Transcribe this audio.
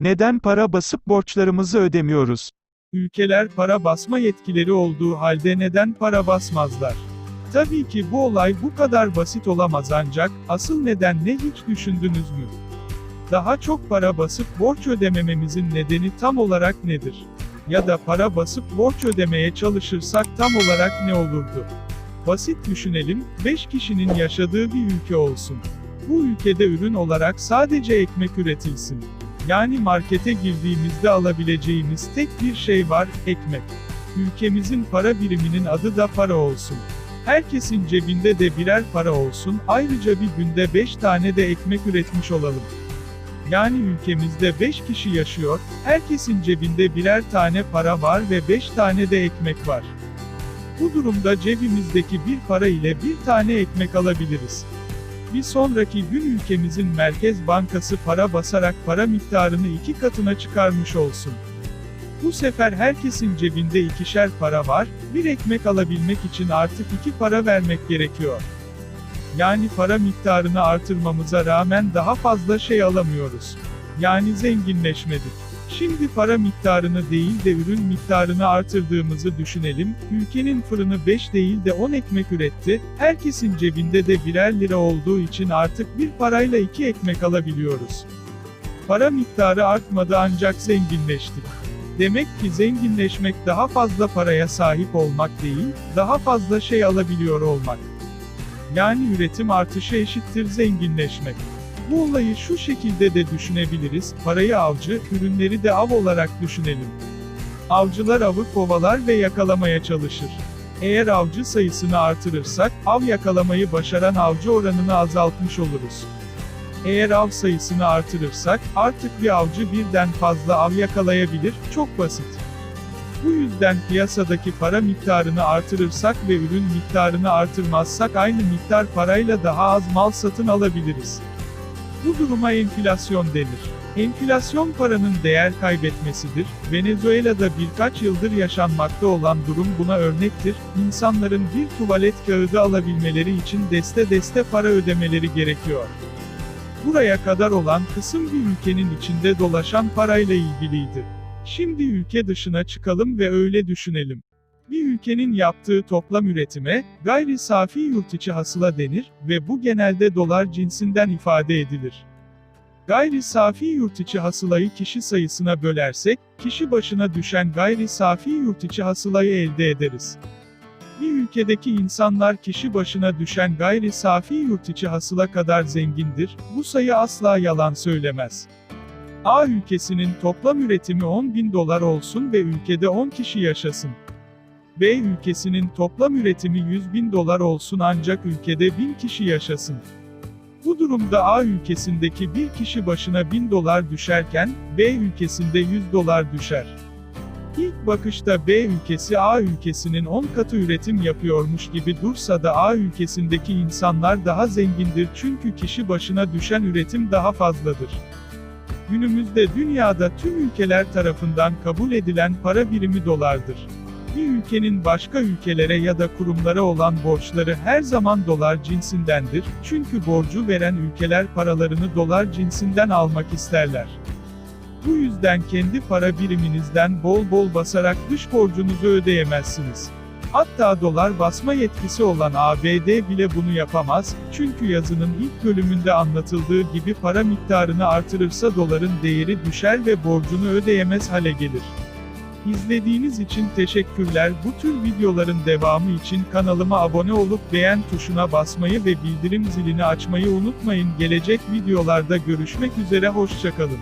Neden para basıp borçlarımızı ödemiyoruz? Ülkeler para basma yetkileri olduğu halde neden para basmazlar? Tabii ki bu olay bu kadar basit olamaz ancak, asıl neden ne hiç düşündünüz mü? Daha çok para basıp borç ödemememizin nedeni tam olarak nedir? Ya da para basıp borç ödemeye çalışırsak tam olarak ne olurdu? Basit düşünelim, 5 kişinin yaşadığı bir ülke olsun. Bu ülkede ürün olarak sadece ekmek üretilsin. Yani markete girdiğimizde alabileceğimiz tek bir şey var, ekmek. Ülkemizin para biriminin adı da para olsun. Herkesin cebinde de birer para olsun, ayrıca bir günde 5 tane de ekmek üretmiş olalım. Yani ülkemizde 5 kişi yaşıyor, herkesin cebinde birer tane para var ve 5 tane de ekmek var. Bu durumda cebimizdeki bir para ile bir tane ekmek alabiliriz. Bir sonraki gün ülkemizin Merkez Bankası para basarak para miktarını iki katına çıkarmış olsun. Bu sefer herkesin cebinde ikişer para var, bir ekmek alabilmek için artık iki para vermek gerekiyor. Yani para miktarını artırmamıza rağmen daha fazla şey alamıyoruz. Yani zenginleşmedik. Şimdi para miktarını değil de ürün miktarını artırdığımızı düşünelim, ülkenin fırını 5 değil de 10 ekmek üretti, herkesin cebinde de birer lira olduğu için artık bir parayla 2 ekmek alabiliyoruz. Para miktarı artmadı ancak zenginleştik. Demek ki zenginleşmek daha fazla paraya sahip olmak değil, daha fazla şey alabiliyor olmak. Yani üretim artışı eşittir zenginleşmek. Bu olayı şu şekilde de düşünebiliriz, parayı avcı, ürünleri de av olarak düşünelim. Avcılar avı kovalar ve yakalamaya çalışır. Eğer avcı sayısını artırırsak, av yakalamayı başaran avcı oranını azaltmış oluruz. Eğer av sayısını artırırsak, artık bir avcı birden fazla av yakalayabilir, çok basit. Bu yüzden piyasadaki para miktarını artırırsak ve ürün miktarını artırmazsak aynı miktar parayla daha az mal satın alabiliriz. Bu duruma enflasyon denir. Enflasyon paranın değer kaybetmesidir. Venezuela'da birkaç yıldır yaşanmakta olan durum buna örnektir. İnsanların bir tuvalet kağıdı alabilmeleri için deste deste para ödemeleri gerekiyor. Buraya kadar olan kısım bir ülkenin içinde dolaşan parayla ilgiliydi. Şimdi ülke dışına çıkalım ve öyle düşünelim. Bir ülkenin yaptığı toplam üretime, gayri safi yurt içi hasıla denir ve bu genelde dolar cinsinden ifade edilir. Gayri safi yurt içi hasılayı kişi sayısına bölersek, kişi başına düşen gayri safi yurt içi hasılayı elde ederiz. Bir ülkedeki insanlar kişi başına düşen gayri safi yurt içi hasıla kadar zengindir, bu sayı asla yalan söylemez. A ülkesinin toplam üretimi 10 bin dolar olsun ve ülkede 10 kişi yaşasın. B ülkesinin toplam üretimi 100 bin dolar olsun ancak ülkede 1000 kişi yaşasın. Bu durumda A ülkesindeki bir kişi başına 1000 dolar düşerken, B ülkesinde 100 dolar düşer. İlk bakışta B ülkesi A ülkesinin 10 katı üretim yapıyormuş gibi dursa da A ülkesindeki insanlar daha zengindir çünkü kişi başına düşen üretim daha fazladır. Günümüzde dünyada tüm ülkeler tarafından kabul edilen para birimi dolardır. Bir ülkenin başka ülkelere ya da kurumlara olan borçları her zaman dolar cinsindendir, çünkü borcu veren ülkeler paralarını dolar cinsinden almak isterler. Bu yüzden kendi para biriminizden bol bol basarak dış borcunuzu ödeyemezsiniz. Hatta dolar basma yetkisi olan ABD bile bunu yapamaz, çünkü yazının ilk bölümünde anlatıldığı gibi para miktarını artırırsa doların değeri düşer ve borcunu ödeyemez hale gelir. İzlediğiniz için teşekkürler. Bu tür videoların devamı için kanalıma abone olup beğen tuşuna basmayı ve bildirim zilini açmayı unutmayın. Gelecek videolarda görüşmek üzere hoşçakalın.